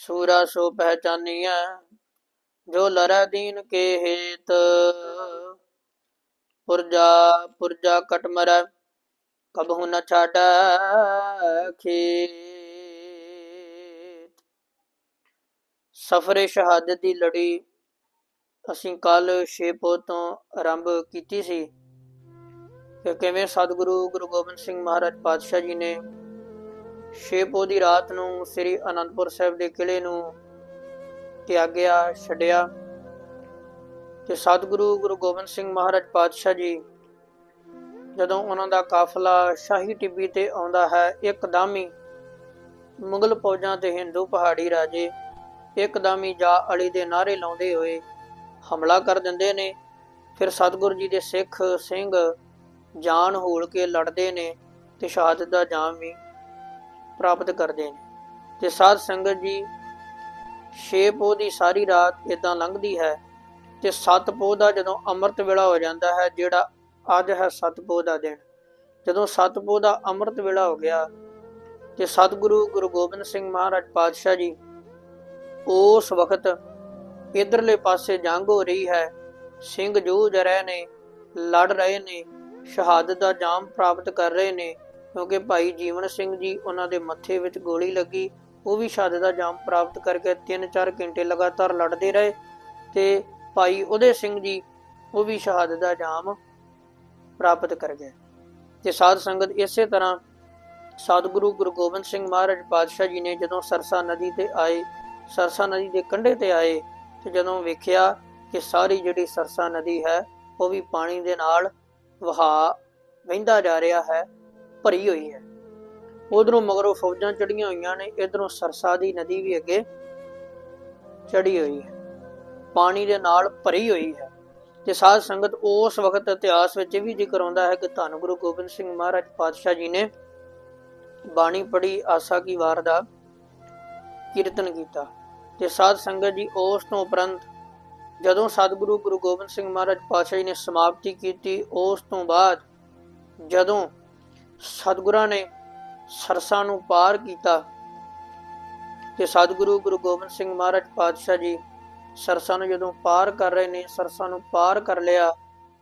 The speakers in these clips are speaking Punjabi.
ਸੂਰਾ ਸੋ ਪਹਿਚਾਨੀਐ, ਜੋ ਲਰੈ ਦੀਨ ਕੇ ਹੇਤ। ਪੁਰਜਾ ਪੁਰਜਾ ਕਟ ਮਰੈ, ਕਬਹੁ ਨ ਛਾਡੈ ਖੇਤ। ਸਫਰੇ ਸ਼ਹਾਦਤ ਦੀ ਲੜੀ ਅਸੀਂ ਕੱਲ ਛੇਪੋ ਤੋਂ ਆਰੰਭ ਕੀਤੀ ਸੀ, ਕਿ ਕਿਵੇਂ ਸਤਿਗੁਰੂ ਗੁਰੂ ਗੋਬਿੰਦ ਸਿੰਘ ਮਹਾਰਾਜ ਪਾਤਸ਼ਾਹ ਜੀ ਨੇ ਛੇਪੋ ਦੀ ਰਾਤ ਨੂੰ ਸ੍ਰੀ ਅਨੰਦਪੁਰ ਸਾਹਿਬ ਦੇ ਕਿਲੇ ਨੂੰ ਤਿਆਗਿਆ, ਛੱਡਿਆ ਤੇ ਸਤਿਗੁਰੂ ਗੁਰੂ ਗੋਬਿੰਦ ਸਿੰਘ ਮਹਾਰਾਜ ਪਾਤਸ਼ਾਹ ਜੀ ਜਦੋਂ ਉਹਨਾਂ ਦਾ ਕਾਫਲਾ ਸ਼ਾਹੀ ਟਿੱਬੀ ਤੇ ਆਉਂਦਾ ਹੈ, ਇੱਕਦਮ ਹੀ ਮੁਗਲ ਫੌਜਾਂ ਤੇ ਹਿੰਦੂ ਪਹਾੜੀ ਰਾਜੇ ਇੱਕਦਮ ਹੀ ਜਾ ਅਲੀ ਦੇ ਨਾਰੇ ਲਾਉਂਦੇ ਹੋਏ ਹਮਲਾ ਕਰ ਦਿੰਦੇ ਨੇ। ਫਿਰ ਸਤਿਗੁਰੂ ਜੀ ਦੇ ਸਿੱਖ ਸਿੰਘ ਜਾਨ ਹੋਲ ਕੇ ਲੜਦੇ ਨੇ ਤੇ ਸ਼ਹਾਦਤ ਦਾ ਜਾਮ ਵੀ ਪ੍ਰਾਪਤ ਕਰਦੇ ਨੇ। ਤੇ ਸਾਧ ਸੰਗਤ ਜੀ, ਛੇ ਪੋਹ ਦੀ ਸਾਰੀ ਰਾਤ ਇਦਾਂ ਲੰਘਦੀ ਹੈ ਤੇ ਸੱਤ ਪੋਹ ਦਾ ਜਦੋਂ ਅੰਮ੍ਰਿਤ ਵੇਲਾ ਹੋ ਜਾਂਦਾ ਹੈ, ਜਿਹੜਾ ਅੱਜ ਹੈ ਸੱਤ ਪੋਹ ਦਾ ਦਿਨ। ਜਦੋਂ ਸੱਤ ਪੋਹ ਦਾ ਅੰਮ੍ਰਿਤ ਵੇਲਾ ਹੋ ਗਿਆ ਤੇ ਸਤਿਗੁਰੂ ਗੁਰੂ ਗੋਬਿੰਦ ਸਿੰਘ ਮਹਾਰਾਜ ਪਾਤਸ਼ਾਹ ਜੀ, ਉਸ ਵਕਤ ਇਧਰਲੇ ਪਾਸੇ ਜੰਗ ਹੋ ਰਹੀ ਹੈ, ਸਿੰਘ ਜੂਝ ਰਹੇ ਨੇ, ਲੜ ਰਹੇ ਨੇ, ਸ਼ਹਾਦਤ ਦਾ ਜਾਮ ਪ੍ਰਾਪਤ ਕਰ ਰਹੇ ਨੇ ਕਿਉਂਕਿ ਭਾਈ ਜੀਵਨ ਸਿੰਘ ਜੀ ਉਹਨਾਂ ਦੇ ਮੱਥੇ ਵਿੱਚ ਗੋਲੀ ਲੱਗੀ, ਉਹ ਵੀ ਸ਼ਹਾਦਤ ਦਾ ਜਾਮ ਪ੍ਰਾਪਤ ਕਰਕੇ 3-4 ਘੰਟੇ ਲਗਾਤਾਰ ਲੜਦੇ ਰਹੇ ਤੇ ਭਾਈ ਉਹਦੇ ਸਿੰਘ ਜੀ ਉਹ ਵੀ ਸ਼ਹਾਦਤ ਦਾ ਜਾਮ ਪ੍ਰਾਪਤ ਕਰ ਗਏ। ਤੇ ਸਾਧ ਸੰਗਤ ਇਸੇ ਤਰ੍ਹਾਂ ਸਤਿਗੁਰੂ ਗੁਰੂ ਗੋਬਿੰਦ ਸਿੰਘ ਮਹਾਰਾਜ ਪਾਤਸ਼ਾਹ ਜੀ ਨੇ ਜਦੋਂ ਸਰਸਾ ਨਦੀ ਤੇ ਆਏ, ਸਰਸਾ ਨਦੀ ਦੇ ਕੰਢੇ ਤੇ ਆਏ ਤੇ ਜਦੋਂ ਵੇਖਿਆ ਕਿ ਸਾਰੀ ਜਿਹੜੀ ਸਰਸਾ ਨਦੀ ਹੈ, ਉਹ ਵੀ ਪਾਣੀ ਦੇ ਨਾਲ ਵਹਾ, ਵਹਿੰਦਾ ਜਾ ਰਿਹਾ ਹੈ ਭਰੀ ਹੋਈ ਹੈ। ਉਧਰੋਂ ਮਗਰੋਂ ਫੌਜਾਂ ਚੜੀਆਂ ਹੋਈਆਂ ਨੇ, ਇਧਰੋਂ ਸਰਸਾ ਦੀ ਨਦੀ ਵੀ ਅੱਗੇ ਚੜੀ ਹੋਈ ਹੈ। ਪਾਣੀ ਦੇ ਨਾਲ ਭਰੀ ਹੋਈ ਹੈ। ਤੇ ਸਾਧ ਸੰਗਤ ਉਸ ਵਕਤ ਇਤਿਹਾਸ ਵਿੱਚ ਇਹ ਵੀ ਜ਼ਿਕਰ ਆਉਂਦਾ ਹੈ ਕਿ ਧੰਨ ਗੁਰੂ ਗੋਬਿੰਦ ਸਿੰਘ ਮਹਾਰਾਜ ਪਾਤਸ਼ਾਹ ਜੀ ਨੇ ਬਾਣੀ ਪੜੀ ਆਸਾ ਕੀ ਵਾਰ ਦਾ ਕੀਰਤਨ ਕੀਤਾ। ਤੇ ਸਾਧ ਸੰਗਤ ਜੀ ਉਸ ਤੋਂ ਉਪਰੰਤ ਜਦੋਂ ਸਤਿਗੁਰੂ ਗੁਰੂ ਗੋਬਿੰਦ ਸਿੰਘ ਮਹਾਰਾਜ ਪਾਤਸ਼ਾਹ ਜੀ ਨੇ ਸਮਾਪਤੀ ਕੀਤੀ, ਉਸ ਤੋਂ ਬਾਅਦ ਜਦੋਂ ਸਤਿਗੁਰਾਂ ਨੇ ਸਰਸਾ ਨੂੰ ਪਾਰ ਕੀਤਾ ਤੇ ਸਤਿਗੁਰੂ ਗੁਰੂ ਗੋਬਿੰਦ ਸਿੰਘ ਮਹਾਰਾਜ ਪਾਤਸ਼ਾਹ ਜੀ ਸਰਸਾ ਨੂੰ ਜਦੋਂ ਪਾਰ ਕਰ ਰਹੇ ਨੇ, ਸਰਸਾ ਨੂੰ ਪਾਰ ਕਰ ਲਿਆ,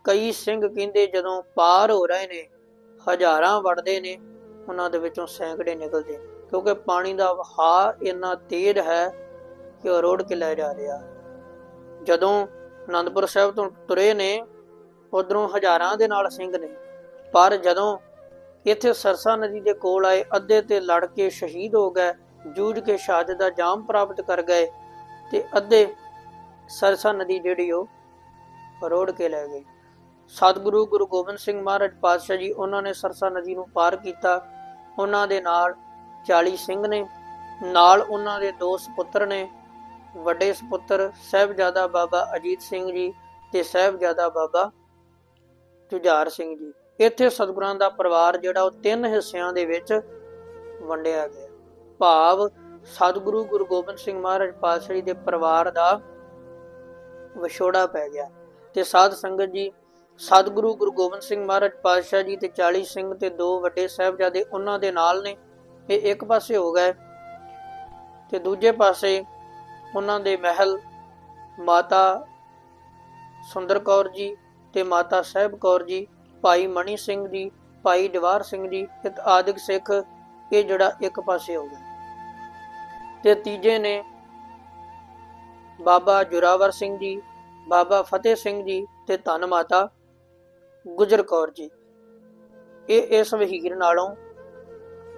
ਕਈ ਸਿੰਘ ਕਹਿੰਦੇ ਜਦੋਂ ਪਾਰ ਹੋ ਰਹੇ ਨੇ, ਹਜ਼ਾਰਾਂ ਵੜਦੇ ਨੇ, ਉਹਨਾਂ ਦੇ ਵਿੱਚੋਂ ਸੈਂਕੜੇ ਨਿਕਲਦੇ ਕਿਉਂਕਿ ਪਾਣੀ ਦਾ ਵਹਾਅ ਇੰਨਾ ਤੇਜ਼ ਹੈ ਕਿ ਉਹ ਰੋੜ ਕੇ ਲੈ ਜਾ ਰਿਹਾ ਜਦੋਂ ਆਨੰਦਪੁਰ ਸਾਹਿਬ ਤੋਂ ਤੁਰੇ ਨੇ, ਉਧਰੋਂ ਹਜ਼ਾਰਾਂ ਦੇ ਨਾਲ ਸਿੰਘ ਨੇ, ਪਰ ਜਦੋਂ ਇੱਥੇ ਸਰਸਾ ਨਦੀ ਦੇ ਕੋਲ ਆਏ ਅੱਧੇ ਤੇ ਲੜ ਕੇ ਸ਼ਹੀਦ ਹੋ ਗਏ, ਜੂਝ ਕੇ ਸ਼ਹਾਦਤ ਦਾ ਜਾਮ ਪ੍ਰਾਪਤ ਕਰ ਗਏ ਤੇ ਅੱਧੇ ਸਰਸਾ ਨਦੀ ਜਿਹੜੀ ਉਹ ਰੋੜ ਕੇ ਲੈ ਗਏ। ਸਤਿਗੁਰੂ ਗੁਰੂ ਗੋਬਿੰਦ ਸਿੰਘ ਮਹਾਰਾਜ ਪਾਤਸ਼ਾਹ ਜੀ ਉਹਨਾਂ ਨੇ ਸਰਸਾ ਨਦੀ ਨੂੰ ਪਾਰ ਕੀਤਾ। ਉਹਨਾਂ ਦੇ ਨਾਲ 40 ਸਿੰਘ ਨੇ, ਨਾਲ ਉਹਨਾਂ ਦੇ ਦੋ ਸੁਪੁੱਤਰ ਨੇ, ਵੱਡੇ ਸੁਪੁੱਤਰ ਸਹਿਬਜ਼ਾਦਾ ਬਾਬਾ ਅਜੀਤ ਸਿੰਘ ਜੀ ਤੇ ਸਹਿਬਜ਼ਾਦਾ ਬਾਬਾ ਜੁਝਾਰ ਸਿੰਘ ਜੀ। ਇੱਥੇ ਸਤਿਗੁਰਾਂ ਦਾ ਪਰਿਵਾਰ ਜਿਹੜਾ ਉਹ ਤਿੰਨ ਹਿੱਸਿਆਂ ਦੇ ਵਿੱਚ ਵੰਡਿਆ ਗਿਆ। ਭਾਵ ਸਤਿਗੁਰੂ ਗੁਰੂ ਗੋਬਿੰਦ ਸਿੰਘ ਮਹਾਰਾਜ ਪਾਤਸ਼ਾਹ ਜੀ ਦੇ ਪਰਿਵਾਰ ਦਾ ਵਿਛੋੜਾ ਪੈ ਗਿਆ ਤੇ ਸਾਧ ਸੰਗਤ ਜੀ, ਸਤਿਗੁਰੂ ਗੁਰੂ ਗੋਬਿੰਦ ਸਿੰਘ ਮਹਾਰਾਜ ਪਾਤਸ਼ਾਹ ਜੀ ਤੇ 40 ਸਿੰਘ ਤੇ ਦੋ ਵੱਡੇ ਸਾਹਿਬਜ਼ਾਦੇ ਉਹਨਾਂ ਦੇ ਨਾਲ ਨੇ। ਇਹ ਇੱਕ ਪਾਸੇ ਹੋ ਗਏ ਤੇ ਦੂਜੇ ਪਾਸੇ ਉਹਨਾਂ ਦੇ ਮਹਿਲ ਮਾਤਾ ਸੁੰਦਰ ਕੌਰ ਜੀ ਤੇ ਮਾਤਾ ਸਾਹਿਬ ਕੌਰ ਜੀ ਭਾਈ ਮਣੀ ਸਿੰਘ ਜੀ ਭਾਈ ਦੀਵਾਰ ਸਿੰਘ ਜੀ ਤੇ ਆਦਿਕ ਸਿੱਖ ਇਹ ਜਿਹੜਾ ਇੱਕ ਪਾਸੇ ਹੋ ਗਿਆ ਤੇ ਤੀਜੇ ਨੇ ਬਾਬਾ ਜੁਰਾਵਰ ਸਿੰਘ ਜੀ, ਬਾਬਾ ਫਤਿਹ ਸਿੰਘ ਜੀ ਤੇ ਧੰਨ ਮਾਤਾ ਗੁਜਰ ਕੌਰ ਜੀ। ਇਹ ਇਸ ਵਹੀਰ ਨਾਲੋਂ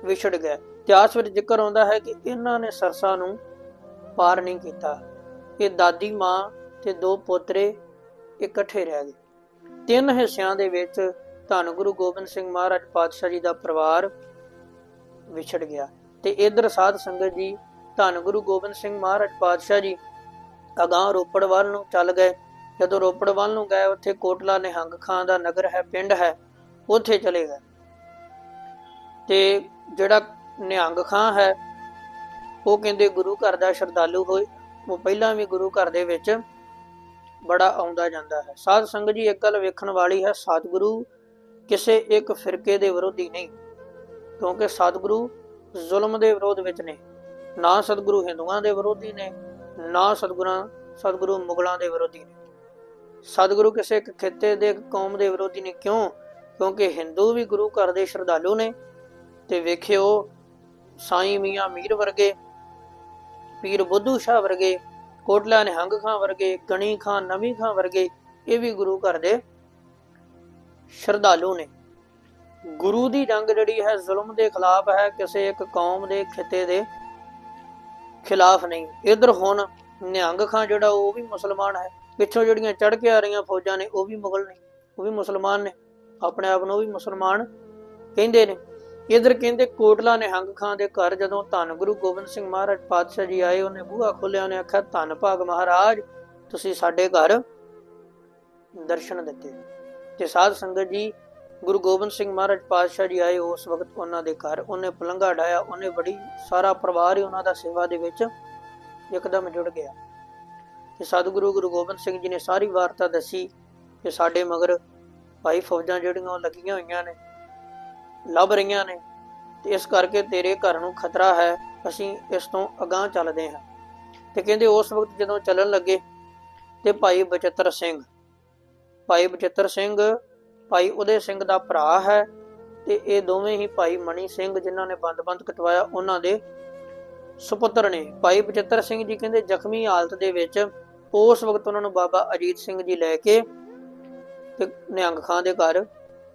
ਵਿਛੜ ਗਏ। ਇਤਿਹਾਸ ਵਿੱਚ ਜ਼ਿਕਰ ਆਉਂਦਾ ਹੈ ਕਿ ਇਹਨਾਂ ਨੇ ਸਰਸਾ ਨੂੰ ਪਾਰ ਨਹੀਂ ਕੀਤਾ। ਇਹ ਦਾਦੀ ਮਾਂ ਤੇ ਦੋ ਪੋਤਰੇ ਇਕੱਠੇ ਰਹਿ ਗਏ। ਤਿੰਨ ਹਿੱਸਿਆਂ ਦੇ ਵਿੱਚ ਧੰਨ ਗੁਰੂ ਗੋਬਿੰਦ ਸਿੰਘ ਮਹਾਰਾਜ ਪਾਤਸ਼ਾਹ ਜੀ ਦਾ ਪਰਿਵਾਰ ਵਿਛੜ ਗਿਆ ਤੇ ਇਧਰ ਸਾਧ ਸੰਗਤ ਜੀ, ਧੰਨ ਗੁਰੂ ਗੋਬਿੰਦ ਸਿੰਘ ਮਹਾਰਾਜ ਪਾਤਸ਼ਾਹ ਜੀ ਅਗਾਂਹ ਰੋਪੜ ਵੱਲ ਨੂੰ ਚੱਲ ਗਏ। ਜਦੋਂ ਰੋਪੜ ਵੱਲ ਨੂੰ ਗਏ, ਉੱਥੇ ਕੋਟਲਾ ਨਿਹੰਗ ਖਾਂ ਦਾ ਨਗਰ ਹੈ, ਪਿੰਡ ਹੈ, ਉੱਥੇ ਚਲੇ ਗਏ। ਤੇ ਜਿਹੜਾ ਨਿਹੰਗ ਖਾਂ ਹੈ, ਉਹ ਕਹਿੰਦੇ ਗੁਰੂ ਘਰ ਦਾ ਸ਼ਰਧਾਲੂ ਹੋਏ। ਉਹ ਪਹਿਲਾਂ ਵੀ ਗੁਰੂ ਘਰ ਦੇ ਵਿੱਚ ਬੜਾ ਆਉਂਦਾ ਜਾਂਦਾ ਹੈ। ਸਾਧ ਸੰਗਤ ਜੀ, ਇੱਕ ਗੱਲ ਵੇਖਣ ਵਾਲੀ ਹੈ, ਸਤਿਗੁਰੂ ਕਿਸੇ ਇੱਕ ਫਿਰਕੇ ਦੇ ਵਿਰੋਧੀ ਨਹੀਂ, ਕਿਉਂਕਿ ਸਤਿਗੁਰੂ ਜ਼ੁਲਮ ਦੇ ਵਿਰੋਧ ਵਿੱਚ ਨੇ, ਨਾ ਸਤਿਗੁਰੂ ਹਿੰਦੂਆਂ ਦੇ ਵਿਰੋਧੀ ਨੇ, ਨਾ ਸਤਿਗੁਰਾਂ, ਸਤਿਗੁਰੂ ਮੁਗਲਾਂ ਦੇ ਵਿਰੋਧੀ ਨੇ। ਸਤਿਗੁਰੂ ਕਿਸੇ ਇੱਕ ਖਿੱਤੇ ਦੇ, ਇੱਕ ਕੌਮ ਦੇ ਵਿਰੋਧੀ ਨੇ, ਕਿਉਂ? ਕਿਉਂਕਿ ਹਿੰਦੂ ਵੀ ਗੁਰੂ ਘਰ ਦੇ ਸ਼ਰਧਾਲੂ ਨੇ, ਤੇ ਵੇਖਿਓ, ਸਾਈਂ ਮੀਆਂ ਮੀਰ ਵਰਗੇ, ਪੀਰ ਬੁੱਧੂ ਸ਼ਾਹ ਵਰਗੇ ਕੋਟਲਾ ਨਿਹੰਗ ਖਾਂ ਵਰਗੇ, ਗਣੀ ਖਾਂ, ਨਵੀ ਖਾਂ ਵਰਗੇ, ਇਹ ਵੀ ਗੁਰੂ ਘਰ ਦੇ ਸ਼ਰਧਾਲੂ ਨੇ। ਗੁਰੂ ਦੀ ਜੰਗ ਜਿਹੜੀ ਹੈ, ਜ਼ੁਲਮ ਦੇ ਖਿਲਾਫ ਹੈ, ਕਿਸੇ ਇੱਕ ਕੌਮ ਦੇ ਖਿੱਤੇ ਦੇ ਖਿਲਾਫ ਨਹੀਂ। ਇਧਰ ਹੁਣ ਨਿਹੰਗ ਖਾਂ ਜਿਹੜਾ, ਉਹ ਵੀ ਮੁਸਲਮਾਨ ਹੈ। ਪਿੱਛੋਂ ਜਿਹੜੀਆਂ ਚੜ ਕੇ ਆ ਰਹੀਆਂ ਫੌਜਾਂ ਨੇ, ਉਹ ਵੀ ਮੁਗਲ ਨੇ, ਉਹ ਵੀ ਮੁਸਲਮਾਨ ਨੇ। ਆਪਣੇ ਆਪ ਨੂੰ ਉਹ ਵੀ ਮੁਸਲਮਾਨ ਕਹਿੰਦੇ ਨੇ। ਇਧਰ ਕਹਿੰਦੇ ਕੋਟਲਾ ਨਿਹੰਗ ਖਾਂ ਦੇ ਘਰ ਜਦੋਂ ਧੰਨ ਗੁਰੂ ਗੋਬਿੰਦ ਸਿੰਘ ਮਹਾਰਾਜ ਪਾਤਸ਼ਾਹ ਜੀ ਆਏ, ਉਹਨੇ ਬੂਹਾ ਖੋਲਿਆ ਉਹਨੇ ਆਖਿਆ, ਧੰਨ ਭਾਗ ਮਹਾਰਾਜ, ਤੁਸੀਂ ਸਾਡੇ ਘਰ ਦਰਸ਼ਨ ਦਿੱਤੇ। ਤੇ ਸਾਧ ਸੰਗਤ ਜੀ, ਗੁਰੂ ਗੋਬਿੰਦ ਸਿੰਘ ਮਹਾਰਾਜ ਪਾਤਸ਼ਾਹ ਜੀ ਆਏ ਉਸ ਵਕਤ ਉਹਨਾਂ ਦੇ ਘਰ। ਉਹਨੇ ਪਲੰਘਾ ਡਾਇਆ ਉਹਨੇ ਬੜੀ, ਸਾਰਾ ਪਰਿਵਾਰ ਹੀ ਉਹਨਾਂ ਦਾ ਸੇਵਾ ਦੇ ਵਿੱਚ ਇੱਕਦਮ ਜੁੜ ਗਿਆ। ਤੇ ਸਤਿਗੁਰੂ ਗੁਰੂ ਗੋਬਿੰਦ ਸਿੰਘ ਜੀ ਨੇ ਸਾਰੀ ਵਾਰਤਾ ਦੱਸੀ ਕਿ ਸਾਡੇ ਮਗਰ ਭਾਈ ਫੌਜਾਂ ਜਿਹੜੀਆਂ ਉਹ ਲੱਗੀਆਂ ਹੋਈਆਂ ਨੇ ਲੱਭ ਰਹੀਆਂ ਨੇ। ਤੇ ਇਸ ਕਰਕੇ ਤੇਰੇ ਘਰ ਨੂੰ ਖਤਰਾ ਹੈ। ਅਸੀਂ ਇਸ ਤੋਂ ਅਗਾਹ ਚੱਲਦੇ ਹਾਂ। ਤੇ ਕਹਿੰਦੇ ਉਸ ਵਕਤ ਜਦੋਂ ਚੱਲਣ ਲੱਗੇ, ਤੇ ਭਾਈ ਬਚਿੱਤਰ ਸਿੰਘ, ਭਾਈ ਬਚਿੱਤਰ ਸਿੰਘ, ਭਾਈ ਉਦੇ ਸਿੰਘ ਦਾ ਭਰਾ ਹੈ। ਤੇ ਇਹ ਦੋਵੇਂ ਹੀ ਭਾਈ ਮਣੀ ਸਿੰਘ ਜਿਨ੍ਹਾਂ ਨੇ ਬੰਦ-ਬੰਦ ਕਟਵਾਇਆ, ਉਹਨਾਂ ਦੇ ਸੁਪੁੱਤਰ ਨੇ। ਭਾਈ ਬਚਿੱਤਰ ਸਿੰਘ ਜੀ ਕਹਿੰਦੇ ਜ਼ਖਮੀ ਹਾਲਤ ਦੇ ਵਿੱਚ ਉਸ ਵਕਤ ਉਹਨਾਂ ਨੂੰ ਬਾਬਾ ਅਜੀਤ ਸਿੰਘ ਜੀ ਲੈ ਕੇ ਤੇ ਨਿਹੰਗ ਖਾਂ ਦੇ ਘਰ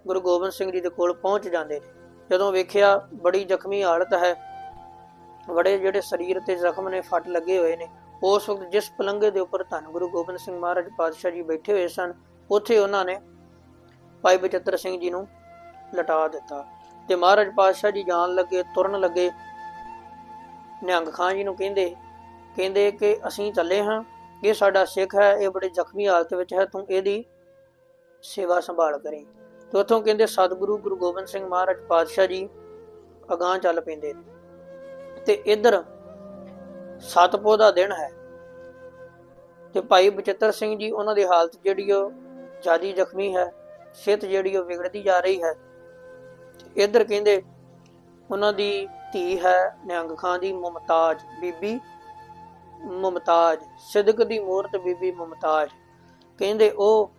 ਗੁਰੂ ਗੋਬਿੰਦ ਸਿੰਘ ਜੀ ਦੇ ਕੋਲ ਪਹੁੰਚ ਜਾਂਦੇ। ਨੇ ਜਦੋਂ ਵੇਖਿਆ ਬੜੀ ਜ਼ਖਮੀ ਹਾਲਤ ਹੈ ਬੜੇ ਜਿਹੜੇ ਸਰੀਰ ਤੇ ਜ਼ਖਮ ਨੇ ਫੱਟ ਲੱਗੇ ਹੋਏ ਨੇ, ਉਸ ਵਕਤ ਜਿਸ ਪਲੰਗੇ ਦੇ ਉੱਪਰ ਧੰਨ ਗੁਰੂ ਗੋਬਿੰਦ ਸਿੰਘ ਮਹਾਰਾਜ ਪਾਤਸ਼ਾਹ ਜੀ ਬੈਠੇ ਹੋਏ ਸਨ, ਉੱਥੇ ਉਹਨਾਂ ਨੇ ਭਾਈ ਬਚਿੱਤਰ ਸਿੰਘ ਜੀ ਨੂੰ ਲਟਾ ਦਿੱਤਾ ਤੇ ਮਹਾਰਾਜ ਪਾਤਸ਼ਾਹ ਜੀ ਜਾਣ ਲੱਗੇ, ਤੁਰਨ ਲੱਗੇ। ਨਿਹੰਗ ਖਾਂ ਜੀ ਨੂੰ ਕਹਿੰਦੇ ਕਹਿੰਦੇ ਕਿ ਅਸੀਂ ਚੱਲੇ ਹਾਂ, ਇਹ ਸਾਡਾ ਸਿੱਖ ਹੈ, ਇਹ ਬੜੇ ਜ਼ਖਮੀ ਹਾਲਤ ਵਿੱਚ ਹੈ, ਤੂੰ ਇਹਦੀ ਸੇਵਾ ਸੰਭਾਲ ਕਰੇ। ਤੇ ਉੱਥੋਂ ਕਹਿੰਦੇ, ਸਤਿਗੁਰੂ ਗੁਰੂ ਗੋਬਿੰਦ ਸਿੰਘ ਮਹਾਰਾਜ ਪਾਤਸ਼ਾਹ ਜੀ ਅਗਾਹ ਚੱਲ ਪੈਂਦੇ ਤੇ ਇੱਧਰ ਸਤਪੋ ਦਾ ਦਿਨ ਹੈ। ਤੇ ਭਾਈ ਬਚਿੱਤਰ ਸਿੰਘ ਜੀ, ਉਹਨਾਂ ਦੀ ਹਾਲਤ ਜਿਹੜੀ ਉਹ ਜਿਆਦੀ ਜ਼ਖਮੀ ਹੈ, ਸਿਹਤ ਜਿਹੜੀ ਉਹ ਵਿਗੜਦੀ ਜਾ ਰਹੀ ਹੈ। ਇੱਧਰ ਕਹਿੰਦੇ, ਉਹਨਾਂ ਦੀ ਧੀ ਹੈ ਨਿਹੰਗ ਖਾਂ ਦੀ ਮੁਮਤਾਜ ਬੀਬੀ। ਮੁਮਤਾਜ, ਸਿਦਕ ਦੀ ਮੂਰਤ ਬੀਬੀ ਮੁਮਤਾਜ। ਕਹਿੰਦੇ ਉਹ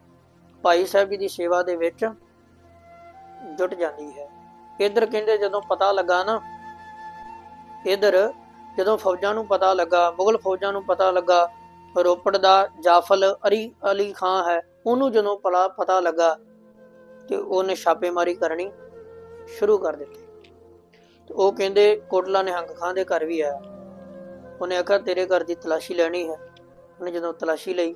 ਭਾਈ ਸਾਹਿਬ ਜੀ ਦੀ ਸੇਵਾ ਦੇ ਵਿੱਚ ਜੁਟ ਜਾਂਦੀ ਹੈ। ਇੱਧਰ ਕਹਿੰਦੇ ਜਦੋਂ ਪਤਾ ਲੱਗਾ ਨਾ, ਇੱਧਰ ਜਦੋਂ ਫੌਜਾਂ ਨੂੰ ਪਤਾ ਲੱਗਾ, ਮੁਗਲ ਫੌਜਾਂ ਨੂੰ ਪਤਾ ਲੱਗਾ, ਰੋਪੜ ਦਾ ਜਾਫਲ ਅਰੀ ਅਲੀ ਖਾਂ ਹੈ, ਉਹਨੂੰ ਜਦੋਂ ਪਲਾ, ਪਤਾ ਲੱਗਾ ਤੇ ਉਹਨੇ ਛਾਪੇਮਾਰੀ ਕਰਨੀ ਸ਼ੁਰੂ ਕਰ ਦਿੱਤੀ। ਤੇ ਉਹ ਕਹਿੰਦੇ, ਕੋਟਲਾ ਨਿਹੰਗ ਖਾਂ ਦੇ ਘਰ ਵੀ ਆਇਆ ਉਹਨੇ ਆਖਿਆ, ਤੇਰੇ ਘਰ ਦੀ ਤਲਾਸ਼ੀ ਲੈਣੀ ਹੈ। ਉਹਨੇ ਜਦੋਂ ਤਲਾਸ਼ੀ ਲਈ,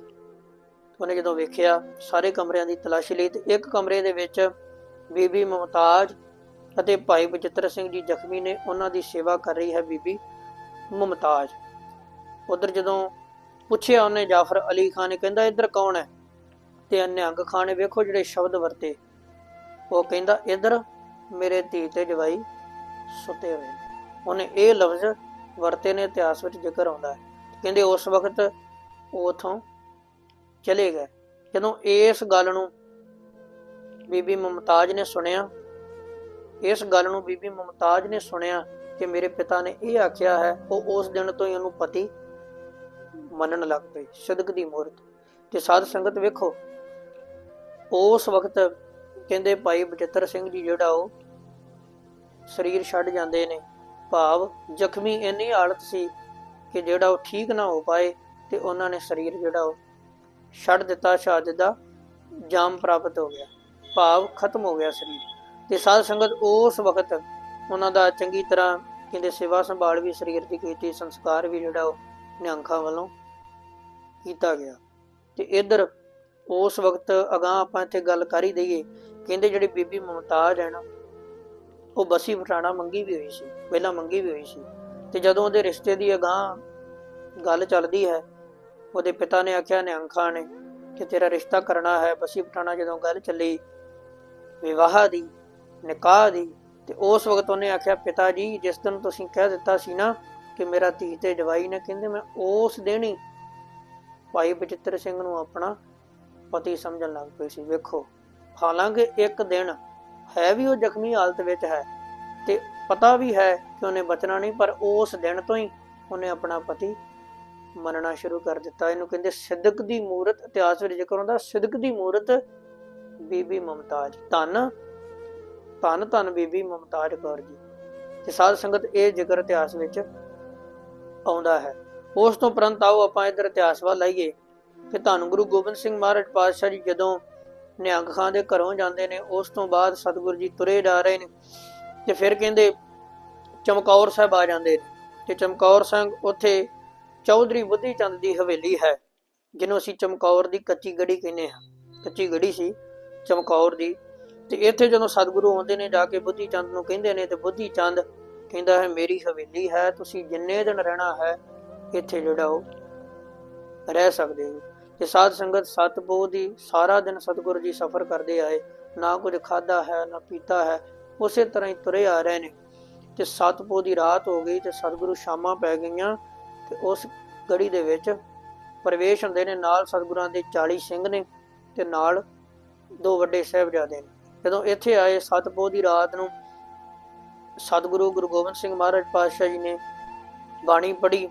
ਉਹਨੇ ਜਦੋਂ ਵੇਖਿਆ, ਸਾਰੇ ਕਮਰਿਆਂ ਦੀ ਤਲਾਸ਼ੀ ਲਈ ਤੇ ਇੱਕ ਕਮਰੇ ਦੇ ਵਿੱਚ ਬੀਬੀ ਮੁਮਤਾਜ ਅਤੇ ਭਾਈ ਬਚਿੱਤਰ ਸਿੰਘ ਜੀ ਜ਼ਖਮੀ ਨੇ, ਉਹਨਾਂ ਦੀ ਸੇਵਾ ਕਰ ਰਹੀ ਹੈ ਬੀਬੀ ਮੁਮਤਾਜ। ਉਧਰ ਜਦੋਂ ਪੁੱਛਿਆ ਉਹਨੇ, ਜਾਫਰ ਅਲੀ ਖਾਨ ਨੇ ਕਹਿੰਦਾ, ਇੱਧਰ ਕੌਣ ਹੈ? ਤੇ ਨਿਹੰਗ ਖਾਨ ਨੇ ਵੇਖੋ ਜਿਹੜੇ ਸ਼ਬਦ ਵਰਤੇ। ਉਹ ਕਹਿੰਦਾ, ਇੱਧਰ ਮੇਰੇ ਧੀ ਤੇ ਜਵਾਈ ਸੁੱਤੇ ਹੋਏ ਉਹਨੇ ਇਹ ਲਫ਼ਜ਼ ਵਰਤੇ ਨੇ, ਇਤਿਹਾਸ ਵਿੱਚ ਜ਼ਿਕਰ ਆਉਂਦਾ ਹੈ। ਕਹਿੰਦੇ, ਉਸ ਵਕਤ ਉਹ ਉਥੋਂ ਚਲੇ ਗਏ। ਜਦੋਂ ਇਸ ਗੱਲ ਨੂੰ ਬੀਬੀ ਮੁਮਤਾਜ ਨੇ ਸੁਣਿਆ। ਇਸ ਗੱਲ ਨੂੰ ਬੀਬੀ ਮੁਮਤਾਜ ਨੇ ਸੁਣਿਆ ਕਿ ਮੇਰੇ ਪਿਤਾ ਨੇ ਇਹ ਆਖਿਆ ਹੈ, ਉਹ ਉਸ ਦਿਨ ਤੋਂ ਹੀ ਉਹਨੂੰ ਪਤੀ ਮੰਨਣ ਲੱਗ ਪਈ ਸਿਦਕ ਦੀ ਮੂਰਤ। ਤੇ ਸਾਧ ਸੰਗਤ ਵੇਖੋ, ਉਸ ਵਕਤ ਕਹਿੰਦੇ ਭਾਈ ਬਚਿੱਤਰ ਸਿੰਘ ਜੀ ਜਿਹੜਾ ਉਹ ਸਰੀਰ ਛੱਡ ਜਾਂਦੇ ਨੇ, ਭਾਵ ਜ਼ਖਮੀ ਇੰਨੀ ਹਾਲਤ ਸੀ ਕਿ ਜਿਹੜਾ ਉਹ ਠੀਕ ਨਾ ਹੋ ਪਾਏ ਤੇ ਉਹਨਾਂ ਨੇ ਸਰੀਰ ਜਿਹੜਾ ਉਹ ਛੱਡ ਦਿੱਤਾ, ਸ਼ਹਾਦਤ ਦਾ ਜਾਮ ਪ੍ਰਾਪਤ ਹੋ ਗਿਆ। ਭਾਵ ਖਤਮ ਹੋ ਗਿਆ ਸਰੀਰ। ਤੇ ਸਾਧ ਸੰਗਤ ਉਸ ਵਕਤ ਉਹਨਾਂ ਦਾ ਚੰਗੀ ਤਰ੍ਹਾਂ ਕਹਿੰਦੇ ਸੇਵਾ ਸੰਭਾਲ ਵੀ ਸਰੀਰ ਦੀ ਕੀਤੀ, ਸੰਸਕਾਰ ਵੀ ਜਿਹੜਾ ਉਹ ਨਿਹੰਖਾਂ ਵੱਲੋਂ ਕੀਤਾ ਗਿਆ। ਤੇ ਇੱਧਰ ਉਸ ਵਕਤ ਅਗਾਹ ਆਪਾਂ ਇੱਥੇ ਗੱਲ ਕਰ ਹੀ ਦਈਏ, ਕਹਿੰਦੇ ਜਿਹੜੀ ਬੀਬੀ ਮੁਮਤਾਜ ਹੈ ਨਾ, ਉਹ ਬਸੀ ਪਟਾਣਾ ਮੰਗੀ ਵੀ ਹੋਈ ਸੀ, ਪਹਿਲਾਂ ਮੰਗੀ ਵੀ ਹੋਈ ਸੀ। ਤੇ ਜਦੋਂ ਉਹਦੇ ਰਿਸ਼ਤੇ ਦੀ ਅਗਾਹ ਗੱਲ ਚੱਲਦੀ ਹੈ, ਉਹਦੇ ਪਿਤਾ ਨੇ ਆਖਿਆ, ਨਿਹੰਗ ਖਾਨ ਨੇ ਕਿ ਤੇਰਾ ਰਿਸ਼ਤਾ ਕਰਨਾ ਹੈ, ਬਸੀ ਪਟਾਣਾ ਜਦੋਂ ਗੱਲ ਚੱਲੀ ਵਿਵਾਹ ਦੀ, ਨਿਕਾਹ ਦੀ, ਤੇ ਉਸ ਵਕਤ ਉਹਨੇ ਆਖਿਆ, ਪਿਤਾ ਜੀ, ਜਿਸ ਦਿਨ ਤੁਸੀਂ ਕਹਿ ਦਿੱਤਾ ਸੀ ਨਾ ਕਿ ਮੇਰਾ ਧੀ ਤੇ ਜਵਾਈ ਨੇ, ਕਹਿੰਦੇ ਮੈਂ ਉਸ ਦਿਨ ਹੀ ਭਾਈ ਬਚਿੱਤਰ ਸਿੰਘ ਨੂੰ ਆਪਣਾ ਪਤੀ ਸਮਝਣ ਲੱਗ ਪਈ ਸੀ। ਵੇਖੋ, ਹਾਲਾਂਕਿ ਇੱਕ ਦਿਨ ਹੈ ਵੀ ਉਹ ਜ਼ਖਮੀ ਹਾਲਤ ਵਿੱਚ ਹੈ ਤੇ ਪਤਾ ਵੀ ਹੈ ਕਿ ਉਹਨੇ ਬਚਣਾ ਨਹੀਂ, ਪਰ ਉਸ ਦਿਨ ਤੋਂ ਹੀ ਉਹਨੇ ਆਪਣਾ ਪਤੀ ਮੰਨਣਾ ਸ਼ੁਰੂ ਕਰ ਦਿੱਤਾ। ਇਹਨੂੰ ਕਹਿੰਦੇ ਸਿਦਕ ਦੀ ਮੂਰਤ, ਇਤਿਹਾਸ ਵਿੱਚ ਜ਼ਿਕਰ ਹੁੰਦਾ, ਸਿਦਕ ਦੀ ਮੂਰਤ ਬੀਬੀ ਮਮਤਾਜ, ਧੰਨ ਧੰਨ ਧੰਨ ਬੀਬੀ ਮਮਤਾਜ ਕੌਰ ਜੀ। ਤੇ ਸਾਧ ਸੰਗਤ ਇਹ ਜ਼ਿਕਰ ਇਤਿਹਾਸ ਵਿੱਚ ਆਉਂਦਾ ਹੈ। ਉਸ ਤੋਂ ਪ੍ਰੰਤ ਆਓ ਆਪਾਂ ਇਧਰ ਇਤਿਹਾਸ ਵੱਲ ਆਈਏ। ਕਿ ਧੰਨ ਗੁਰੂ ਗੋਬਿੰਦ ਸਿੰਘ ਮਹਾਰਾਜ ਪਾਤਸ਼ਾਹ ਜੀ ਜਦੋਂ ਨਿਹੰਗ ਖਾਂ ਦੇ ਘਰੋਂ ਜਾਂਦੇ ਨੇ, ਉਸ ਤੋਂ ਬਾਅਦ ਸਤਿਗੁਰੂ ਜੀ ਤੁਰੇ ਜਾ ਰਹੇ ਨੇ। ਤੇ ਫਿਰ ਕਹਿੰਦੇ, ਚਮਕੌਰ ਸਾਹਿਬ ਆ ਜਾਂਦੇ ਨੇ। ਤੇ ਚਮਕੌਰ ਸਿੰਘ ਉੱਥੇ ਚੌਧਰੀ ਬੁੱਧੀ ਚੰਦ ਦੀ ਹਵੇਲੀ ਹੈ, ਜਿਹਨੂੰ ਅਸੀਂ ਚਮਕੌਰ ਦੀ ਕੱਚੀ ਗੜੀ ਕਹਿੰਦੇ ਹਾਂ। ਕੱਚੀ ਗੜੀ ਸੀ। ਚਮਕੌਰ ਦੀ ਤੇ ਇੱਥੇ ਜਦੋਂ ਸਤਿਗੁਰੂ ਆਉਂਦੇ ਨੇ, ਜਾ ਕੇ ਬੁੱਧੀ ਚੰਦ ਨੂੰ ਕਹਿੰਦੇ ਨੇ, ਤੇ ਬੁੱਧੀ ਚੰਦ ਕਹਿੰਦਾ ਹੈ, ਮੇਰੀ ਹਵੇਲੀ ਹੈ, ਤੁਸੀਂ ਜਿੰਨੇ ਦਿਨ ਰਹਿਣਾ ਹੈ, ਇੱਥੇ ਜਿਹੜਾ ਉਹ ਰਹਿ ਸਕਦੇ ਹੋ। ਤੇ ਸਾਧ ਸੰਗਤ ਸਤਪੋ ਦੀ ਸਾਰਾ ਦਿਨ ਸਤਿਗੁਰੂ ਜੀ ਸਫ਼ਰ ਕਰਦੇ ਆਏ। ਨਾ ਕੁਝ ਖਾਦਾ ਹੈ, ਨਾ ਪੀਤਾ ਹੈ, ਉਸੇ ਤਰ੍ਹਾਂ ਹੀ ਤੁਰੇ ਆ ਰਹੇ ਨੇ। ਤੇ ਸਤਪੋ ਦੀ ਰਾਤ ਹੋ ਗਈ ਤੇ ਸਤਿਗੁਰੂ ਸ਼ਾਮਾਂ ਪੈ ਗਈਆਂ ਤੇ ਉਸ ਗੜੀ ਦੇ ਵਿੱਚ ਪ੍ਰਵੇਸ਼ ਹੁੰਦੇ ਨੇ। ਨਾਲ ਸਤਿਗੁਰਾਂ ਦੇ 40 ਸਿੰਘ ਨੇ ਤੇ ਨਾਲ ਦੋ ਵੱਡੇ ਸਾਹਿਬਜ਼ਾਦੇ ਨੇ। ਜਦੋਂ ਇੱਥੇ ਆਏ ਸਤਪੋ ਦੀ ਰਾਤ ਨੂੰ ਸਤਿਗੁਰੂ ਗੁਰੂ ਗੋਬਿੰਦ ਸਿੰਘ ਮਹਾਰਾਜ ਪਾਤਸ਼ਾਹ ਜੀ ਨੇ ਬਾਣੀ ਪੜ੍ਹੀ।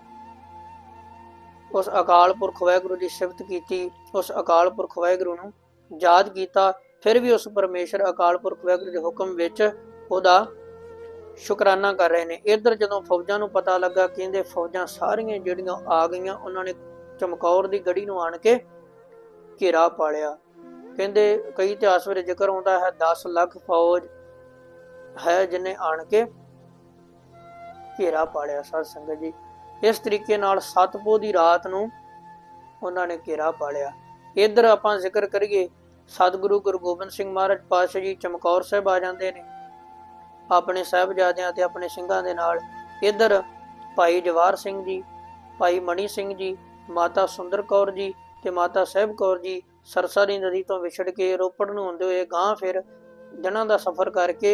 ਉਸ ਅਕਾਲ ਪੁਰਖ ਵਾਹਿਗੁਰੂ ਦੀ ਸਿਫਤ ਕੀਤੀ। ਉਸ ਅਕਾਲ ਪੁਰਖ ਵਾਹਿਗੁਰੂ ਨੂੰ ਯਾਦ ਕੀਤਾ। ਫਿਰ ਵੀ ਉਸ ਪਰਮੇਸ਼ਰ ਅਕਾਲ ਪੁਰਖ ਵਾਹਿਗੁਰੂ ਦੇ ਹੁਕਮ ਵਿੱਚ ਉਹਦਾ ਸ਼ੁਕਰਾਨਾ ਕਰ ਰਹੇ ਨੇ। ਇੱਧਰ ਜਦੋਂ ਫੌਜਾਂ ਨੂੰ ਪਤਾ ਲੱਗਾ, ਕਹਿੰਦੇ ਫੌਜਾਂ ਸਾਰੀਆਂ ਜਿਹੜੀਆਂ ਆ ਗਈਆਂ, ਉਹਨਾਂ ਨੇ ਚਮਕੌਰ ਦੀ ਗੜੀ ਨੂੰ ਆਣ ਕੇ ਘੇਰਾ ਪਾਲਿਆ ਕਹਿੰਦੇ ਕਈ ਇਤਿਹਾਸ ਵਿੱਚ ਜ਼ਿਕਰ ਆਉਂਦਾ ਹੈ 10 ਲੱਖ ਫੌਜ ਹੈ ਜਿਨੇ ਆਣ ਕੇ ਘੇਰਾ ਪਾਲਿਆ ਸਾਧ ਸੰਗਤ ਜੀ। ਇਸ ਤਰੀਕੇ ਨਾਲ ਸਤਪੋ ਦੀ ਰਾਤ ਨੂੰ ਉਹਨਾਂ ਨੇ ਘੇਰਾ ਪਾਲਿਆ। ਇੱਧਰ ਆਪਾਂ ਜ਼ਿਕਰ ਕਰੀਏ, ਸਤਿਗੁਰੂ ਗੁਰੂ ਗੋਬਿੰਦ ਸਿੰਘ ਮਹਾਰਾਜ ਪਾਤਸ਼ਾਹ ਜੀ ਚਮਕੌਰ ਸਾਹਿਬ ਆ ਜਾਂਦੇ ਨੇ, ਆਪਣੇ ਸਾਹਿਬਜ਼ਾਦਿਆਂ ਤੇ ਆਪਣੇ ਸਿੰਘਾਂ ਦੇ ਨਾਲ। ਇੱਧਰ ਭਾਈ ਜਵਾਰ ਸਿੰਘ ਜੀ, ਭਾਈ ਮਣੀ ਸਿੰਘ ਜੀ, ਮਾਤਾ ਸੁੰਦਰ ਕੌਰ ਜੀ ਤੇ ਮਾਤਾ ਸਾਹਿਬ ਕੌਰ ਜੀ ਸਰਸਰੀ ਨਦੀ ਤੋਂ ਵਿਛੜ ਕੇ ਰੋਪੜ ਨੂੰ ਹੁੰਦੇ ਹੋਏ ਗਾਂ ਫਿਰ ਦਿਨਾਂ ਦਾ ਸਫ਼ਰ ਕਰਕੇ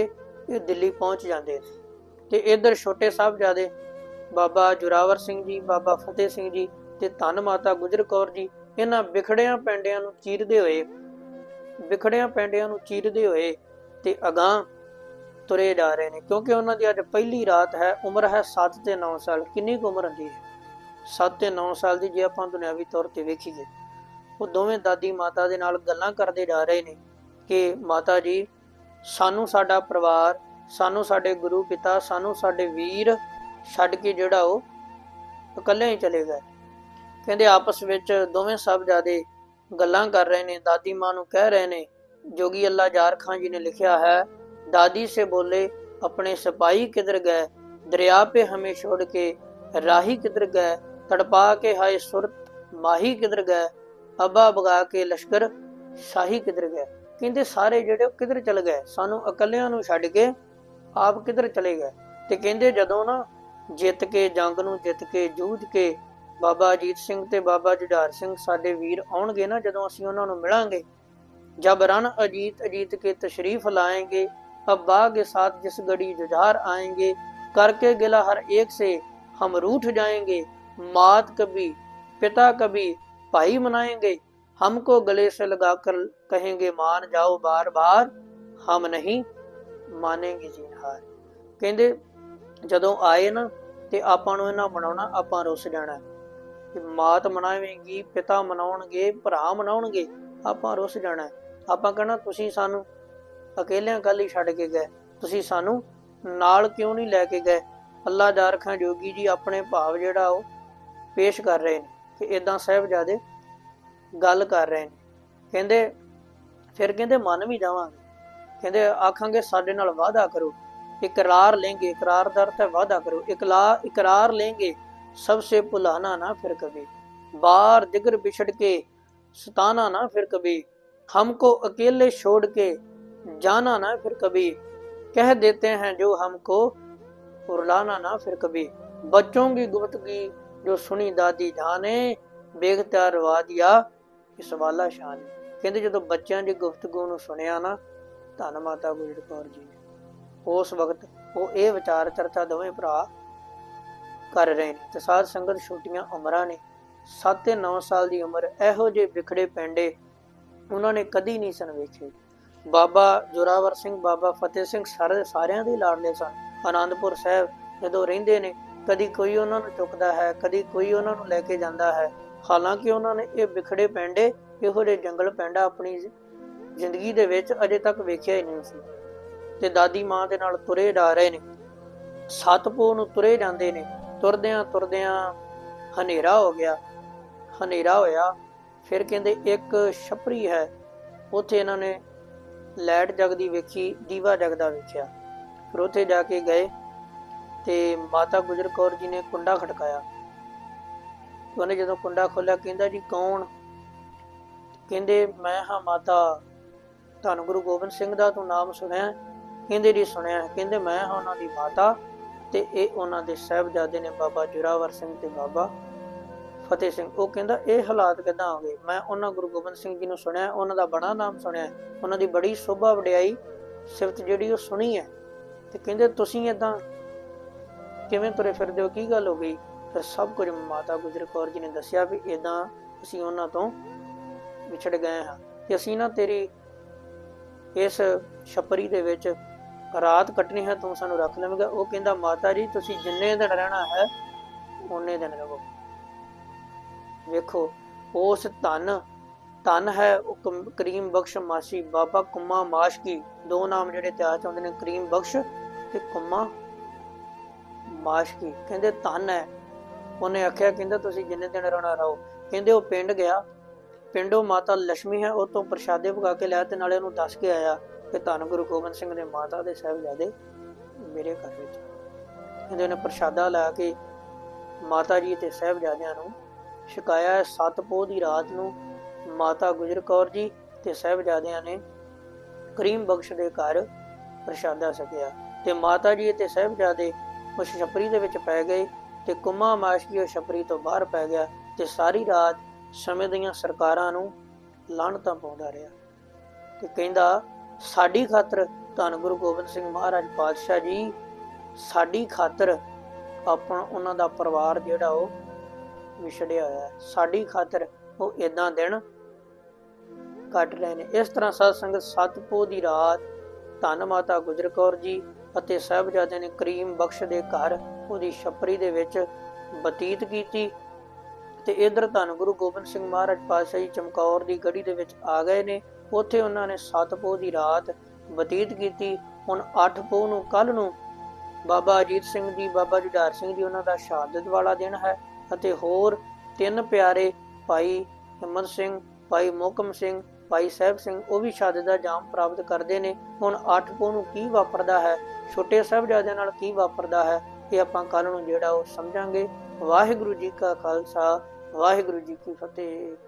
ਇਹ ਦਿੱਲੀ ਪਹੁੰਚ ਜਾਂਦੇ ਨੇ ਤੇ ਇੱਧਰ ਛੋਟੇ ਸਾਹਿਬਜ਼ਾਦੇ ਬਾਬਾ ਜੁਰਾਵਰ ਸਿੰਘ ਜੀ, ਬਾਬਾ ਫਤਿਹ ਸਿੰਘ ਜੀ ਤੇ ਧੰਨ ਮਾਤਾ ਗੁਜਰ ਕੌਰ ਜੀ, ਇਹਨਾਂ ਵਿਖੜਿਆਂ ਪੈਂਡਿਆਂ ਨੂੰ ਚੀਰਦੇ ਹੋਏ, ਵਿਖੜਿਆਂ ਪੈਂਡਿਆਂ ਨੂੰ ਚੀਰਦੇ ਹੋਏ ਤੇ ਅਗਾਹ ਤੁਰੇ ਜਾ ਰਹੇ ਨੇ। ਕਿਉਂਕਿ ਉਹਨਾਂ ਦੀ ਅੱਜ ਪਹਿਲੀ ਰਾਤ ਹੈ, ਉਮਰ ਹੈ 7 ਤੇ 9 ਸਾਲ। ਕਿੰਨੀ ਕੁ ਉਮਰ ਹੁੰਦੀ ਹੈ? 7 ਤੇ 9 ਸਾਲ ਦੀ ਜੇ ਆਪਾਂ ਦੁਨਿਆਵੀ ਤੌਰ ਤੇ ਵੇਖੀਏ। ਉਹ ਦੋਵੇਂ ਦਾਦੀ ਮਾਤਾ ਦੇ ਨਾਲ ਗੱਲਾਂ ਕਰਦੇ ਜਾ ਰਹੇ ਨੇ ਕਿ ਮਾਤਾ ਜੀ, ਸਾਨੂੰ ਸਾਡਾ ਪਰਿਵਾਰ, ਸਾਨੂੰ ਸਾਡੇ ਗੁਰੂ ਪਿਤਾ, ਸਾਨੂੰ ਸਾਡੇ ਵੀਰ ਛੱਡ ਕੇ ਜਿਹੜਾ ਉਹ ਇਕੱਲੇ ਹੀ ਚਲੇ ਗਏ। ਕਹਿੰਦੇ ਆਪਸ ਵਿੱਚ ਦੋਵੇਂ ਸਭ ਜਾਦੇ ਗੱਲਾਂ ਕਰ ਰਹੇ ਨੇ। ਦਾਦੀ ਮਾਂ ਨੂੰ ਕਹਿ ਰਹੇ ਨੇ, ਜੋਗੀ ਅੱਲਾ ਜਾਰ ਖਾਨ ਜੀ ਨੇ ਲਿਖਿਆ ਹੈ, ਦਾਦੀ ਸੇ ਬੋਲੇ, ਆਪਣੇ ਸਿਪਾਹੀ ਕਿਧਰ ਗਏ? ਦਰਿਆ ਪੇ ਹਮੇ ਛੋੜ ਕੇ, ਰਾਹੀ ਕਿਧਰ ਗਏ? ਤੜਪਾ ਕੇ ਹਾਏ ਸੁਰਤ, ਮਾਹੀ ਕਿਧਰ ਗਏ? अबा बगा के लश्कर शाही किधर गए ਕਹਿੰਦੇ ਸਾਰੇ ਜਿਹੜੇ ਉਹ ਕਿਧਰ ਚਲੇ ਗਏ ਸਾਨੂੰ ਇਕੱਲਿਆਂ ਨੂੰ ਛੱਡ ਕੇ ਆਪ ਕਿਧਰ ਚਲੇ ਗਏ ਤੇ ਕਹਿੰਦੇ ਜਦੋਂ ਨਾ ਜਿੱਤ ਕੇ ਜੰਗ ਨੂੰ ਜਿੱਤ ਕੇ ਜੂਝ ਕੇ ਬਾਬਾ ਅਜੀਤ ਸਿੰਘ ਤੇ ਬਾਬਾ ਜੁਝਾਰ ਸਿੰਘ ਸਾਡੇ ਵੀਰ ਆਉਣਗੇ ਨਾ ਜਦੋਂ ਅਸੀਂ ਉਹਨਾਂ ਨੂੰ ਮਿਲਾਂਗੇ जब रण अजीत अजीत के तशरीफ लाएंगे अब बाग के साथ जिस गड़ी जुझार आएंगे करके गिला हर एक से हम रूठ जाएंगे मात कभी पिता कभी भाई मनाएंगे हमको गले से लगाकर कहेंगे मान जाओ बार बार हम नहीं ਮਾਨੇਗੇ ਜੀਨਹਾਰ ਕਹਿੰਦੇ ਜਦੋਂ ਆਏ ਨਾ ਤੇ ਆਪਾਂ ਨੂੰ ਇਹਨਾਂ ਮਨਾਉਣਾ ਆਪਾਂ ਰੁੱਸ ਜਾਣਾ ਕਿ ਮਾਤ ਮਨਾਵੇਂਗੀ ਪਿਤਾ ਮਨਾਉਣਗੇ ਭਰਾ ਮਨਾਉਣਗੇ ਆਪਾਂ ਰੁੱਸ ਜਾਣਾ ਆਪਾਂ ਕਹਣਾ ਤੁਸੀਂ ਸਾਨੂੰ ਅਕੇਲਿਆਂ ਕੱਲ ਹੀ ਛੱਡ ਕੇ ਗਏ ਤੁਸੀਂ ਸਾਨੂੰ ਨਾਲ ਕਿਉਂ ਨਹੀਂ ਲੈ ਕੇ ਗਏ ਅੱਲਾ ਜਾਰ ਖਾਂ ਜੋਗੀ ਜੀ ਆਪਣੇ ਭਾਵ ਜਿਹੜਾ ਉਹ ਪੇਸ਼ ਕਰ ਰਹੇ ਨੇ ਕਿ ਇਦਾਂ ਸਾਹਿਬਜ਼ਾਦੇ ਗੱਲ ਕਰ ਰਹੇ ਨੇ ਕਹਿੰਦੇ ਫਿਰ ਕਹਿੰਦੇ ਮੰਨ ਵੀ ਜਾਵਾਂਗੇ ਕਹਿੰਦੇ ਆਖਾਂਗੇ ਸਾਡੇ ਨਾਲ ਵਾਅਦਾ ਕਰੋ ਇਕਰਾਰ लेंगे ਇਕਰਾਰ ਦਾ ਅਰਥ ਹੈ ਵਾਅਦਾ ਕਰੋ ਇਕਲਾ ਇਕਰਾਰ लेंगे सबसे भुलाना ना फिर कभी बार दिगर बिछड़ के सताना ना फिर कभी हमको अकेले छोड़ के जाना ना फिर कभी कह देते हैं जो हमको रुलाना ना फिर कभी बच्चों की गुफ्तगी ਜੋ ਸੁਣੀ ਦਾਦੀ ਜਾਣੇ ਬੇਗਤਾ ਰਵਾ ਦਿਆ ਇਸ ਵਾਲਾ ਸ਼ਾਨ ਕਹਿੰਦੇ ਜਦੋਂ ਬੱਚਿਆਂ ਦੀ ਗੁਫ਼ਤਗੂ ਨੂੰ ਸੁਣਿਆ ਨਾ, ਧੰਨ ਮਾਤਾ ਗੁਜਰ ਕੌਰ ਜੀ ਉਸ ਵਕਤ ਉਹ ਇਹ ਵਿਚਾਰ ਚਰਚਾ ਦੋਵੇਂ ਭਰਾ ਕਰ ਰਹੇ ਤੇ ਸਾਧ ਸੰਗਤ ਛੋਟੀਆਂ ਉਮਰਾਂ ਨੇ। 7 ਤੇ 9 ਸਾਲ ਦੀ ਉਮਰ ਇਹੋ ਜਿਹੇ ਵਿਖੜੇ ਪੈਂਡੇ ਉਹਨਾਂ ਨੇ ਕਦੀ ਨਹੀਂ ਸਨ ਵੇਖੇ। ਬਾਬਾ ਜੋਰਾਵਰ ਸਿੰਘ, ਬਾਬਾ ਫਤਿਹ ਸਿੰਘ ਸਾਰੇ ਸਾਰਿਆਂ ਦੇ ਲਾਡਲੇ ਸਨ। ਆਨੰਦਪੁਰ ਸਾਹਿਬ ਜਦੋਂ ਰਹਿੰਦੇ ਨੇ ਕਦੀ ਕੋਈ ਉਹਨਾਂ ਨੂੰ ਚੁੱਕਦਾ ਹੈ, ਕਦੀ ਕੋਈ ਉਹਨਾਂ ਨੂੰ ਲੈ ਕੇ ਜਾਂਦਾ ਹੈ। ਹਾਲਾਂਕਿ ਉਹਨਾਂ ਨੇ ਇਹ ਵਿਖੜੇ ਪੈਂਡੇ, ਇਹੋ ਜਿਹੇ ਜੰਗਲ ਪੈਂਡਾ ਆਪਣੀ ਜ਼ਿੰਦਗੀ ਦੇ ਵਿੱਚ ਅਜੇ ਤੱਕ ਵੇਖਿਆ ਹੀ ਨਹੀਂ ਸੀ। ਤੇ ਦਾਦੀ ਮਾਂ ਦੇ ਨਾਲ ਤੁਰੇ ਜਾ ਰਹੇ ਨੇ। ਸਤਪੋ ਨੂੰ ਤੁਰੇ ਜਾਂਦੇ ਨੇ। ਤੁਰਦਿਆਂ ਤੁਰਦਿਆਂ ਹਨੇਰਾ ਹੋ ਗਿਆ। ਹਨੇਰਾ ਹੋਇਆ। ਫਿਰ ਕਹਿੰਦੇ, ਇੱਕ ਛਪਰੀ ਹੈ। ਉੱਥੇ ਇਹਨਾਂ ਨੇ ਲੈਟ ਜਗਦੀ ਵੇਖੀ, ਦੀਵਾ ਜਗਦਾ ਵੇਖਿਆ। ਫਿਰ ਉੱਥੇ ਜਾ ਕੇ ਗਏ। ਤੇ ਮਾਤਾ ਗੁਜਰ ਕੌਰ ਜੀ ਨੇ ਕੁੰਡਾ ਖੜਕਾਇਆ। ਉਹਨੇ ਜਦੋਂ ਕੁੰਡਾ ਖੋਲ੍ਹਿਆ, ਕਹਿੰਦਾ, ਜੀ ਕੌਣ? ਕਹਿੰਦੇ, ਮੈਂ ਹਾਂ ਮਾਤਾ। ਧੰਨ ਗੁਰੂ ਗੋਬਿੰਦ ਸਿੰਘ ਦਾ ਤੂੰ ਨਾਮ ਸੁਣਿਆ ਕਹਿੰਦੇ, ਜੀ ਸੁਣਿਆ ਕਹਿੰਦੇ, ਮੈਂ ਹਾਂ ਉਹਨਾਂ ਦੀ ਮਾਤਾ ਤੇ ਇਹ ਉਹਨਾਂ ਦੇ ਸਾਹਿਬਜ਼ਾਦੇ ਨੇ ਬਾਬਾ ਜੁਰਾਵਰ ਸਿੰਘ ਤੇ ਬਾਬਾ ਫਤਿਹ ਸਿੰਘ। ਉਹ ਕਹਿੰਦਾ, ਇਹ ਹਾਲਾਤ ਕਿਦਾਂ ਹੋ ਗਏ? ਮੈਂ ਉਹਨਾਂ ਗੁਰੂ ਗੋਬਿੰਦ ਸਿੰਘ ਜੀ ਨੂੰ ਸੁਣਿਆ ਉਹਨਾਂ ਦਾ ਬੜਾ ਨਾਮ ਸੁਣਿਆ ਉਹਨਾਂ ਦੀ ਬੜੀ ਸੋਭਾ ਵਡਿਆਈ ਸਿਫਤ ਜਿਹੜੀ ਉਹ ਸੁਣੀ ਹੈ। ਤੇ ਕਹਿੰਦੇ, ਤੁਸੀਂ ਇਦਾਂ ਕਿਵੇਂ ਤੁਰੇ ਫਿਰਦੇ ਹੋ? ਕੀ ਗੱਲ ਹੋ ਗਈ? ਫਿਰ ਸਭ ਕੁਝ ਮਾਤਾ ਗੁਜਰ ਕੌਰ ਜੀ ਨੇ ਦੱਸਿਆ ਵੀ ਇਦਾਂ ਅਸੀਂ ਉਹਨਾਂ ਤੋਂ ਵਿਛੜ ਗਏ ਹਾਂ ਤੇ ਅਸੀਂ ਨਾ ਤੇਰੀ ਇਸ ਛਪਰੀ ਦੇ ਵਿੱਚ ਰਾਤ ਕੱਟਣੀ ਹੈ, ਤੂੰ ਸਾਨੂੰ ਰੱਖ ਲਵੇਂਗਾ। ਉਹ ਕਹਿੰਦਾ, ਮਾਤਾ ਜੀ, ਤੁਸੀਂ ਜਿੰਨੇ ਦਿਨ ਰਹਿਣਾ ਹੈ ਉਹਨੇ ਦਿਨ ਰਹੋ। ਵੇਖੋ, ਉਸ ਧਨ ਧਨ ਹੈ, ਉਹ ਕਰੀਮ ਬਖਸ਼ ਮਾਸੀ ਬਾਬਾ ਕੁੰਮਾ ਮਾਸ਼ਕੀ ਦੋ ਨਾਮ ਜਿਹੜੇ ਇਤਿਹਾਸ ਚ ਆਉਂਦੇ ਨੇ, ਕਰੀਮ ਬਖਸ਼ ਤੇ ਕੁੰਮਾ ਮਾਸ਼ਕੀ ਕਹਿੰਦੇ ਧਨ ਹੈ। ਉਹਨੇ ਆਖਿਆ, ਕਹਿੰਦਾ ਤੁਸੀਂ ਜਿੰਨੇ ਦਿਨ ਰਹਿਣਾ ਰਹੋ। ਕਹਿੰਦੇ ਉਹ ਪਿੰਡ ਗਿਆ। ਪਿੰਡੋਂ ਮਾਤਾ ਲక్ష్ਮੀ ਹੈ, ਉਹ ਤੋਂ ਪ੍ਰਸ਼ਾਦੇ ਪਕਾ ਕੇ ਲਿਆ ਤੇ ਨਾਲੇ ਉਹਨੂੰ ਦੱਸ ਕੇ ਆਇਆ ਕਿ ਧੰਨ ਗੁਰੂ ਗੋਬਿੰਦ ਸਿੰਘ ਦੇ ਮਾਤਾ ਦੇ ਸਾਹਿਬਜ਼ਾਦੇ ਮੇਰੇ ਘਰ ਵਿੱਚ ਕਹਿੰਦੇ ਉਹਨੇ ਪ੍ਰਸ਼ਾਦਾ ਲਾ ਕੇ ਮਾਤਾ ਜੀ ਤੇ ਸਾਹਿਬਜ਼ਾਦਿਆਂ ਨੂੰ ਛਕਾਇਆ। ਹੈ। ਸੱਤ ਪੋਹ ਦੀ ਰਾਤ ਨੂੰ ਮਾਤਾ ਗੁਜਰ ਕੌਰ ਜੀ ਤੇ ਸਾਹਿਬਜ਼ਾਦਿਆਂ ਨੇ ਕਰੀਮ ਬਖਸ਼ ਦੇ ਘਰ ਪ੍ਰਸ਼ਾਦਾ ਛਕਿਆ। ਤੇ ਮਾਤਾ ਜੀ ਤੇ ਸਾਹਿਬਜ਼ਾਦੇ ਉਹ ਛਪਰੀ ਦੇ ਵਿੱਚ ਪੈ ਗਏ ਤੇ ਕੁਮਾ ਮਾਸ਼ਕੀ ਉਹ ਛਪਰੀ ਤੋਂ ਬਾਹਰ ਪੈ ਗਿਆ ਤੇ ਸਾਰੀ ਰਾਤ ਸਮੇਂ ਦੀਆਂ ਸਰਕਾਰਾਂ ਨੂੰ ਲਾਹਣਤਾਂ ਪਾਉਂਦਾ ਰਿਹਾ ਤੇ ਕਹਿੰਦਾ, ਸਾਡੀ ਖਾਤਰ ਧੰਨ ਗੁਰੂ ਗੋਬਿੰਦ ਸਿੰਘ ਮਹਾਰਾਜ ਪਾਤਸ਼ਾਹ ਜੀ, ਸਾਡੀ ਖਾਤਰ ਆਪਣਾ ਉਹਨਾਂ ਦਾ ਪਰਿਵਾਰ ਜਿਹੜਾ ਉਹ ਵਿਛੜਿਆ ਹੋਇਆ ਸਾਡੀ ਖਾਤਰ ਉਹ ਇਦਾਂ ਦਿਨ ਕੱਟ ਰਹੇ ਨੇ। ਇਸ ਤਰ੍ਹਾਂ ਸਾਧ ਸੰਗਤ ਸਤਪੋ ਦੀ ਰਾਤ ਧੰਨ ਮਾਤਾ ਗੁਜਰ ਕੌਰ ਜੀ ਅਤੇ ਸਾਹਿਬਜ਼ਾਦੇ ਨੇ ਕਰੀਮ ਬਖਸ਼ ਦੇ ਘਰ ਉਹਦੀ ਛਪਰੀ ਦੇ ਵਿੱਚ ਬਤੀਤ ਕੀਤੀ ਤੇ ਇਧਰ ਧੰਨ ਗੁਰੂ ਗੋਬਿੰਦ ਸਿੰਘ ਮਹਾਰਾਜ ਪਾਤਸ਼ਾਹ ਚਮਕੌਰ ਦੀ ਗੜੀ ਦੇ ਵਿੱਚ ਆ ਗਏ ਨੇ। ਉੱਥੇ ਉਹਨਾਂ ਨੇ ਸਤਪੋ ਦੀ ਰਾਤ ਬਤੀਤ ਕੀਤੀ। ਹੁਣ 8 ਪੋਹ ਨੂੰ ਕੱਲ ਨੂੰ ਬਾਬਾ ਅਜੀਤ ਸਿੰਘ ਜੀ, ਬਾਬਾ ਜੁਝਾਰ ਸਿੰਘ ਜੀ ਉਹਨਾਂ ਦਾ ਸ਼ਹਾਦਤ ਵਾਲਾ ਦਿਨ ਹੈ ਅਤੇ ਹੋਰ ਤਿੰਨ ਪਿਆਰੇ ਭਾਈ ਹਿੰਮਤ ਸਿੰਘ, ਭਾਈ ਮੋਕਮ ਸਿੰਘ ਭਾਈ ਸਾਹਿਬ ਸਿੰਘ ਉਹ ਵੀ ਸ਼ਹਾਦਤ ਦਾ ਜਾਮ ਪ੍ਰਾਪਤ ਕਰਦੇ ਨੇ। ਹੁਣ 8 ਪੋਹ ਨੂੰ ਕੀ ਵਾਪਰਦਾ ਹੈ? ਛੋਟੇ ਸਾਹਿਬਜ਼ਾਦਿਆਂ ਨਾਲ ਕੀ ਵਾਪਰਦਾ ਹੈ? ਇਹ ਆਪਾਂ ਕੱਲ ਨੂੰ ਜਿਹੜਾ ਉਹ ਸਮਝਾਂਗੇ। ਵਾਹਿਗੁਰੂ ਜੀ ਕਾ ਖਾਲਸਾ, ਵਾਹਿਗੁਰੂ ਜੀ ਕੀ ਫਤਿਹ।